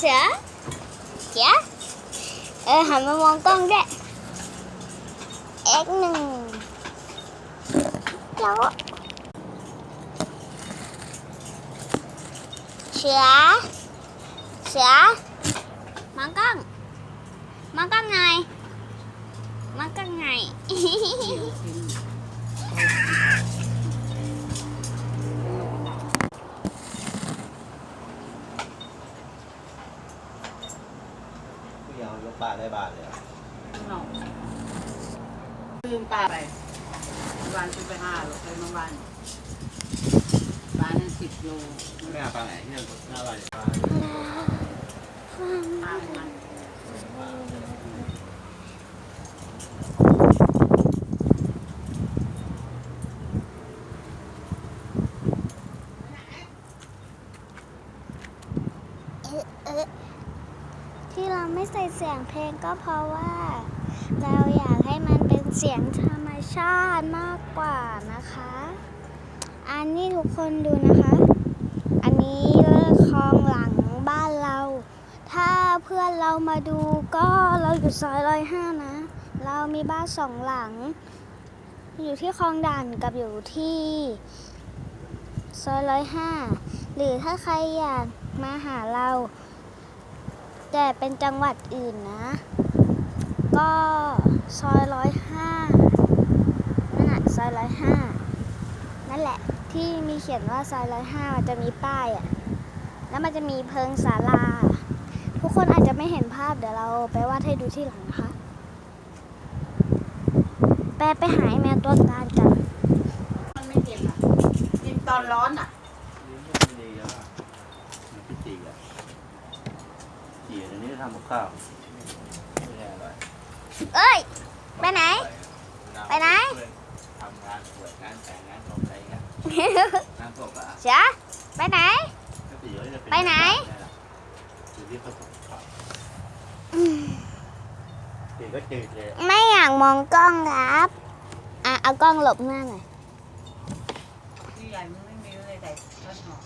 เสือเสือเออหันมามอง บาทได้บาทเลยอะหนอกลืมปลาไปวันซื้อไปห้าโลไปเมื่อวานปลานั้นสิบโลไม่เอาปลาไหนที่ยังน่าอร่อยปลา ปลามัน ที่เราไม่ใส่เสียงเพลงก็เพราะว่า เราอยากให้มันเป็นเสียงธรรมชาติมากกว่านะคะ อันนี้ทุกคนดูนะคะ อันนี้เลิกคลองหลังบ้านเรา ถ้าเพื่อนเรามาดูก็เราอยู่ซอยร้อยห้านะ เรามีบ้านสองหลัง อยู่ที่คลองด่านกับอยู่ที่ซอยร้อยห้าหรือถ้าใครอยากมาหาเรา แต่เป็นจังหวัดอื่นนะ ก็ซอยร้อยห้านั่นแหะซอยร้อยห้านั่นแหละที่มีเขียนว่าซอยร้อยห้ามันจะมีป้ายอะ่ะแล้วมันจะมีเพิงศาลา ทุกคนอาจจะไม่เห็นภาพเดี๋ยวเราไปวาดให้ดูที่หลังนะคะแปไปหายแมวตัวการกันมันไม่เย็นอะกินตอนร้อนอะ ลิ้นมันไม่ดีแล้วอะมันพิจิกอะ จีอันนี้ทำกับข้าวไม่ได้อร่อยเอ้ย ไปไหน ไปไหน ทำงานสวยงานแต่งงานศพอะไรเงี้ยงานศพอะเสือไปไหนก็ตีว่าจะเป็นไปไหน อยู่ที่ประสบการณ์ตีก็จืดเลยไม่อยากมองกล้องครับ อะ เอากล้องหลบหน้าหน่อย ที่ใหญ่มันไม่มีเลยแต่ต้นหอม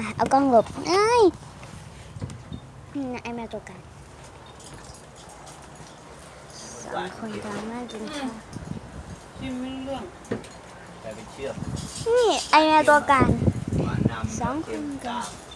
อะเอากล้องหลบเอ้ยนี่นะไอแมวตัวกันสองคนกำลังนั่งกินข้าวชิมไม่รู้เรื่องแต่เป็นเชือกนี่ไอแมวตัวกันหวานนำสองคนเค็มกักานบ